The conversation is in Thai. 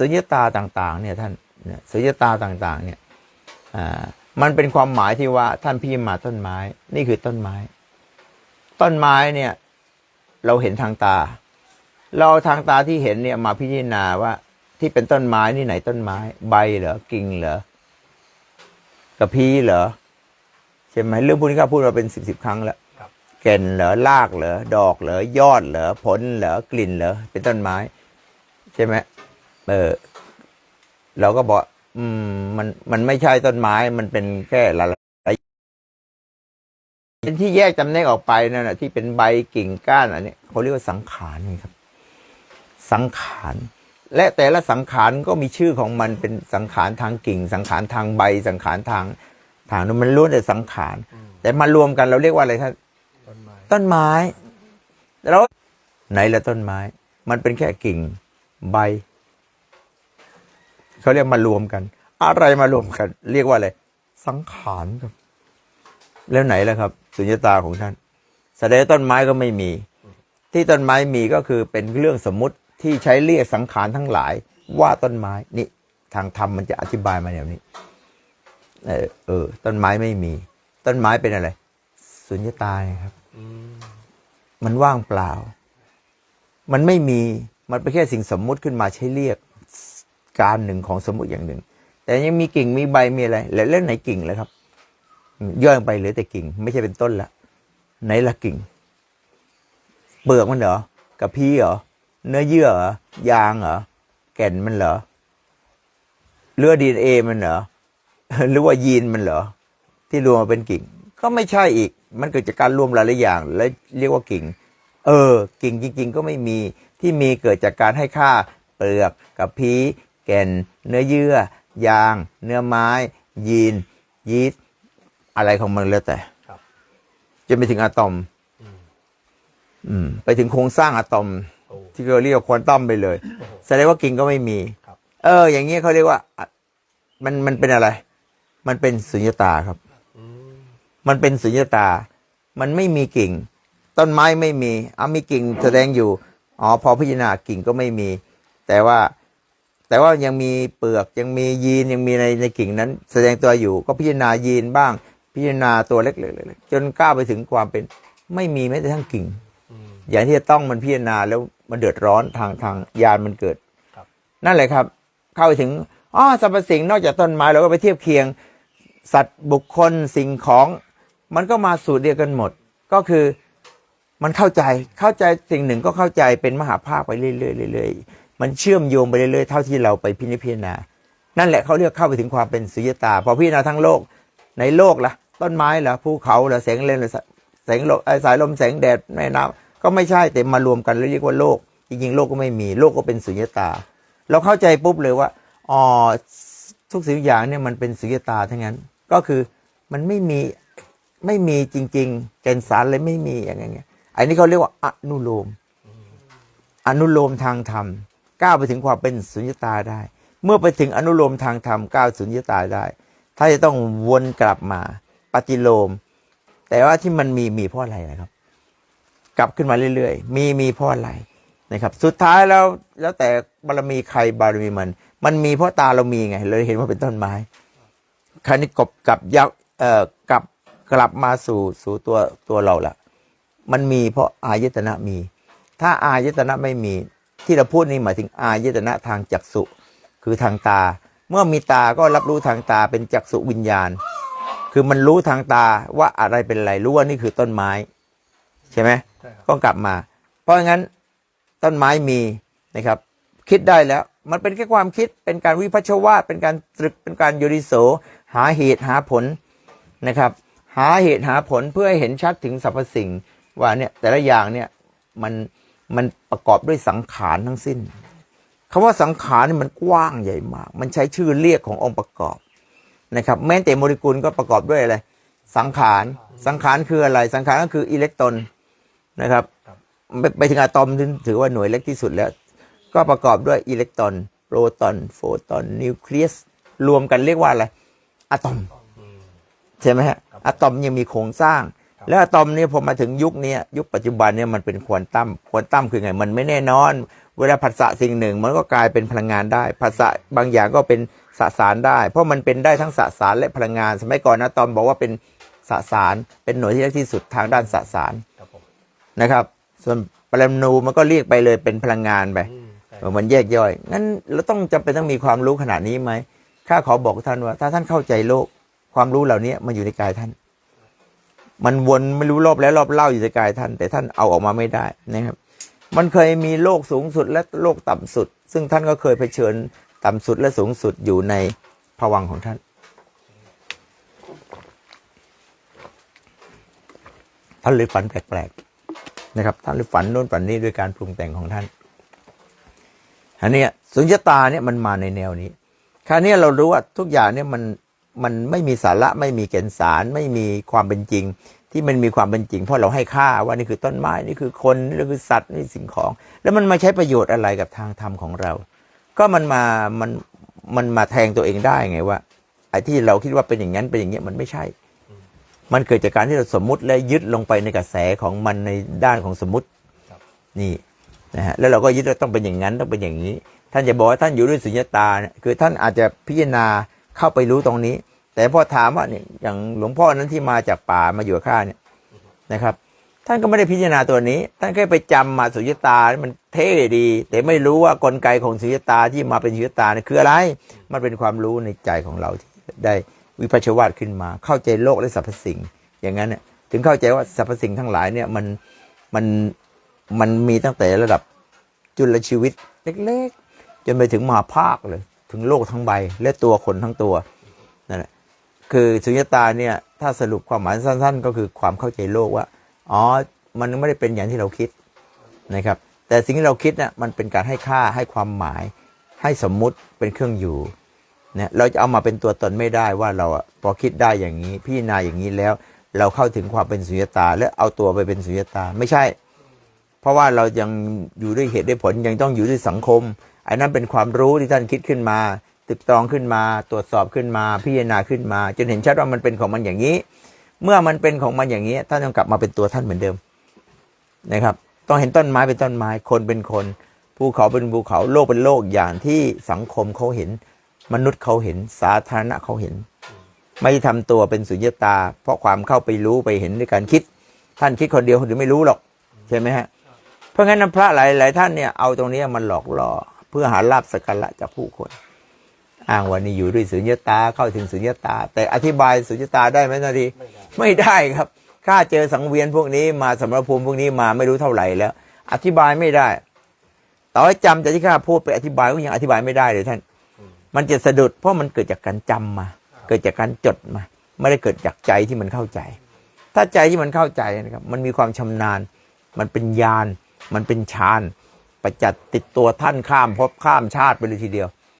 สุญญตาต่าง ๆ เนี่ยท่านเนี่ยสุญญตาต่าง ๆ เนี่ยอ่ามันเป็นความหมายที่ว่าท่านพิมพ์มาต้นไม้ นี่คือต้นไม้ ต้นไม้เนี่ย เราเห็นทางตา เราทางตาที่เห็นเนี่ยมาพิจารณาว่าที่เป็นต้นไม้นี่ไหนต้นไม้ ใบเหรอกิ่งเหรอกระพี้เหรอใช่ไหมเรื่องพวกนี้ก็พูดมาเป็นสิบสิบครั้งแล้วครับแก่นเหรอรากเหรอดอกเหรอยอดเหรอผลเหรอกลิ่นเหรอเป็นต้นไม้ ใช่ไหม เออเราก็บอก อืม มันมันไม่ใช่ต้นไม้มันเป็นแค่ละละเป็นที่แยกจำแนกออกไปนั่นแหะที่เป็นใบกิ่งก้านอันนี้เขาเรียกว่าสังขารนี่ครับ สังขารและแต่ละสังขารก็มีชื่อของมันเป็นสังขารทางกิ่ง สังขารทางใบ สังขารทางทางนู้นมันล้วนแต่สังขารแต่มารวมกันเราเรียกว่าอะไรท่านต้นไม้ต้นไม้แล้วไหนละต้นไม้ มันเป็นแค่กิ่งใบ เขาเรียกมารวมกัน อะไรมารวมกัน เรียกว่าอะไร สังขารครับ แล้วไหนล่ะครับ สุญญตาของท่านแสดงต้นไม้ก็ไม่มี ที่ต้นไม้มีก็คือเป็นเรื่องสมมติที่ใช้เรียกสังขารทั้งหลาย ว่าต้นไม้นี่ทางธรรมมันจะอธิบายมาแบบนี้ เออเออ ต้นไม้ไม่มี ต้นไม้เป็นอะไร สุญญตาครับมมันว่างเปล่า มันไม่มี มันเป็นแค่สิ่งสมมุติขึ้นมาใช้เรียก การหนึ่งของสมมุติอย่างหนึ่ง แต่ยังมีกิ่งมีใบมีอะไร แล้วเล่นไหนกิ่งเลยครับย่อยไปเหลือแต่กิ่ง ไม่ใช่เป็นต้นละไหนละกิ่ง เปลือกมันเหรอกระพี้เหรอเนื้อเยื่อเหรอยางเหรอแก่นมันเหรอเลือดดีเอมันเหรอหรือว่ายีนมันเหรอที่รวมมาเป็นกิ่ง ก็ไม่ใช่อีก มันเกิดจากการรวมหลายๆอย่าง แล้วเรียกว่ากิ่ง เออ กิ่งจริงๆก็ไม่มีที่มีเกิดจากการให้ค่าเปลือกกับพี้ แก่น เนื้อเยื่อ ยาง เนื้อไม้ ยีน ยีสต์อะไรของมันแล้วแต่ครับจนไปถึงอะตอมอืมอืม ไปถึงโครงสร้างอะตอมโอ้ที่เราเรียกว่าควอนตัมไปเลยโอ้โหแสดงว่ากิ่งก็ไม่มีครับเออ อย่างเงี้ยเขาเรียกว่าอะมันมันเป็นอะไร มันเป็นสุญญตาครับอืมมันเป็นสุญญตา มันไม่มีกิ่ง ต้นไม้ไม่มีเอามีกิ่งแสดงอยู่ อ๋อ พอพิจารณากิ่งก็ไม่มี แต่ว่า แต่ว่ายังมีเปลือกยังมียีนยังมีในในกิ่งนั้น แสดงตัวอยู่ก็พิจารณายีนบ้าง พิจารณาตัวเล็กๆๆจนก้าวไปถึงความเป็นไม่มีแม้แต่ทั้งกิ่งอืมอย่างที่จะต้องมันพิจารณาแล้วมันเดือดร้อนทางทางยานมันเกิดครับนั่นแหละครับ เข้าไปถึงอ๋อสรรพสิ่งนอกจากต้นไม้เราก็ไปเทียบเคียง สัตว์บุคคลสิ่งของ มันก็มาสูตรเดียวกันหมด ก็คือมันเข้าใจเข้าใจสิ่งหนึ่งก็เข้าใจเป็นมหาภาคไปเรื่อยๆเรื่อยๆ มันเชื่อมโยงไปเรื่อยๆเท่าที่เราไปพินิจพิจารณา นั่นแหละเขาเรียกเข้าไปถึงความเป็นสุญญตา พอพิจารณาทั้งโลกในโลกล่ะ ต้นไม้ล่ะภูเขาล่ะแสงเลนล่ะแสงลมสายลมแสงแดดแม่น้ำก็ไม่ใช่แต่มารวมกันแล้วเรียกว่าโลก จริงๆ โลกก็ไม่มีโลกก็เป็นสุญญตา เราเข้าใจปุ๊บเลยว่าอ๋อทุกสิ่งทุกอย่างเนี่ยมันเป็นสุญญตาทั้งนั้น ก็คือมันไม่มีไม่มีจริง ๆ แก่นสารเลยไม่มีอย่างเงี้ยอันนี้เขาเรียกว่าอนุโลม อนุโลมทางธรรม ก้าวไปถึงความเป็นสุญญตาได้ เมื่อไปถึงอนุโลมทางธรรมก้าวสุญญตาได้ ถ้าจะต้องวนกลับมาปฏิโลม แต่ว่าที่มันมีมีเพราะอะไรนะครับ กลับขึ้นมาเรื่อยๆ มีมีเพราะอะไรนะครับ สุดท้ายแล้วแล้วแต่บารมีใครบารมีมัน มันมีเพราะตาเรามีไงเลยเห็นว่าเป็นต้นไม้คราวนี้กบกลับยับเอ่อกลับกลับมาสู่สู่ตัวตัวเราละมันมีเพราะอายตนะมี ถ้าอายตนะไม่มี ที่เราพูดนี่หมายถึงอายตนะทางจักษุคือทางตา เมื่อมีตาก็รับรู้ทางตาเป็นจักษุวิญญาณ คือมันรู้ทางตาว่าอะไรเป็นอะไรรู้ว่านี่คือต้นไม้ ใช่ไหมใช่ครับก็กลับมา เพราะงั้นต้นไม้มีนะครับ คิดได้แล้วมันเป็นแค่ความคิดเป็นการวิพัชวาทเป็นการตรึกเป็นการโยนิโส หาเหตุหาผลนะครับ หาเหตุหาผลเพื่อให้เห็นชัดถึงสรรพสิ่งว่าเนี่ยแต่ละอย่างเนี่ยมัน มันประกอบด้วยสังขารทั้งสิ้นคำว่าสังขารนี่มันกว้างใหญ่มาก มันใช้ชื่อเรียกขององค์ประกอบนะครับ แม้แต่โมเลกุลก็ประกอบด้วยอะไร สังขาร สังขารคืออะไร สังขารก็คืออิเล็กตรอนนะครับ ไปไปถึงอะตอมถือว่าหน่วยเล็กที่สุดแล้ว ก็ประกอบด้วยอิเล็กตรอนโปรตอนโฟตอนนิวเคลียสรวมกันเรียกว่าอะไรอะตอมอืมใช่ไหมฮะอะตอมยังมีโครงสร้าง แล้วอะตอมเนี่ยพอมาถึงยุคเนี้ยยุคปัจจุบันเนี่ยมันเป็นควอนตัมควอนตัมคือไงมันไม่แน่นอน เวลาผัสสะสิ่งหนึ่ง มันก็กลายเป็นพลังงานได้ผัสสะบางอย่างก็เป็นสสารได้ เพราะมันเป็นได้ทั้งสสารและพลังงาน สมัยก่อนนะตอมบอกว่าเป็นสสาร เป็นหน่วยที่เล็กที่สุดทางด้านสสารครับผมนะครับ ส่วนปรมาณูมันก็เรียกไปเลยเป็นพลังงานไปอืมใช่เออมันแยกย่อยงั้นเราต้องจำเป็นต้องมีความรู้ขนาดนี้ไหมข้าขอบอกท่านว่า ถ้าท่านเข้าใจโลกความรู้เหล่านี้มันอยู่ในกายท่าน มันวนไม่รู้รอบแล้วรอบเล่าอยู่ในกายท่าน แต่ท่านเอาออกมาไม่ได้นะครับ มันเคยมีโลกสูงสุดและโลกต่ำสุด ซึ่งท่านก็เคยเผชิญต่ำสุดและสูงสุดอยู่ในภวังของท่าน ท่านเลยฝันแปลกๆนะครับ ท่านเลยฝันโน้นฝันนี้ด้วยการปรุงแต่งของท่านอันนี้สุญญตาเนี่ยมันมาในแนวนี้คราวนี้เรารู้ว่าทุกอย่างเนี่ยมัน มันไม่มีสาระไม่มีแก่นสารไม่มีความเป็นจริง ที่มันมีความเป็นจริง เพราะเราให้ค่าว่านี่คือต้นไม้นี่คือคนนี่คือสัตว์นี่สิ่งของ แล้วมันมาใช้ประโยชน์อะไรกับทางธรรมของเรา ก็มันมามันมันมาแทงตัวเองได้ไงว่าไอ้ที่เราคิดว่าเป็นอย่างนั้นเป็นอย่างเงี้ยมันไม่ใช่ มันเกิดจากการที่เราสมมติและยึดลงไปในกระแสของมันในด้านของสมมตินี่นะฮะแล้วเราก็ยึดว่าต้องเป็นอย่างนั้นต้องเป็นอย่างนี้ ท่านจะบอกว่าท่านอยู่ด้วยสุญญตาคือท่านอาจจะพิจารณาเข้าไปรู้ตรงนี้ แต่พอถามว่าเนี่ยอย่างหลวงพ่อนั้นที่มาจากป่ามาอยู่กับข้าเนี่ยนะครับ ท่านก็ไม่ได้พิจารณาตัวนี้ ท่านแค่ไปจำมาสุญตา มันเท่ดี แต่ไม่รู้ว่ากลไกของสุญตาที่มาเป็นสุญตาเนี่ยคืออะไร มันเป็นความรู้ในใจของเราที่ได้วิพัชวาตขึ้นมา เข้าใจโลกและสรรพสิ่ง อย่างนั้นเนี่ยถึงเข้าใจว่าสรรพสิ่งทั้งหลายเนี่ยมันมันมันมีตั้งแต่ระดับจุลชีวิตเล็กๆ จนไปถึงมหาภาคเลย ถึงโลกทั้งใบและตัวคนทั้งตัว คือสุญญตาเนี่ยถ้าสรุปความหมายสั้น ๆ ก็คือความเข้าใจโลกว่าอ๋อมันไม่ได้เป็นอย่างที่เราคิดนะครับ แต่สิ่งที่เราคิดน่ะมันเป็นการให้ค่าให้ความหมาย ให้สมมุติเป็นเครื่องอยู่เนี่ยเราจะเอามาเป็นตัวตนไม่ได้ว่าเราพอคิดได้อย่างนี้พิจารณาอย่างนี้แล้ว เราเข้าถึงความเป็นสุญญตา และเอาตัวไปเป็นสุญญตาไม่ใช่ เพราะว่าเรายังอยู่ด้วยเหตุด้วยผลยังต้องอยู่ด้วยสังคมอันนั้นเป็นความรู้ที่ท่านคิดขึ้นมา ตึกตรองขึ้นมา ตรวจสอบขึ้นมาพิจารณาขึ้นมา จนเห็นชัดว่ามันเป็นของมันอย่างนี้ เมื่อมันเป็นของมันอย่างนี้ท่านต้องกลับมาเป็นตัวท่านเหมือนเดิมนะครับ ต้องเห็นต้นไม้เป็นต้นไม้คนเป็นคนภูเขาเป็นภูเขาโลกเป็นโลกอย่างที่สังคมเขาเห็น มนุษย์เขาเห็นสาธารณะเขาเห็น ไม่ทำตัวเป็นสุญญตา เพราะความเข้าไปรู้ไปเห็นด้วยการคิด ท่านคิดคนเดียวคนอื่นไม่รู้หรอกใช่ไหมฮะเพราะงั้นพระหลายหลายท่านเนี่ยเอาตรงนี้มันหลอกล่อเพื่อหาลาบสักการะจากผู้คน อ้างว่านี่อยู่ด้วยสุญญตาเข้าถึงสุญญตา แต่อธิบายสุญญตาได้ไหมนาทีไม่ได้ไไดครับข้าเจอสังเวียนพวกนี้มาสมรภูมิพวกนี้มาไม่รู้เท่าไหร่แล้ว อธิบายไม่ได้ต่อให้จำแต่ที่ข้าพูดไปอธิบายก็ยังอธิบายไม่ได้เลยท่าน มันจะสะดุดเพราะมันเกิดจากการจำมา เกิดจากการจดมา ไม่ได้เกิดจากใจที่มันเข้าใจ ถ้าใจที่มันเข้าใจนะครับ มันมีความชำนาญ มันเป็นญาณ มันเป็นฌาน ประจัดติดตัวท่านข้ามภพข้ามชาติไปเลยทีเดียว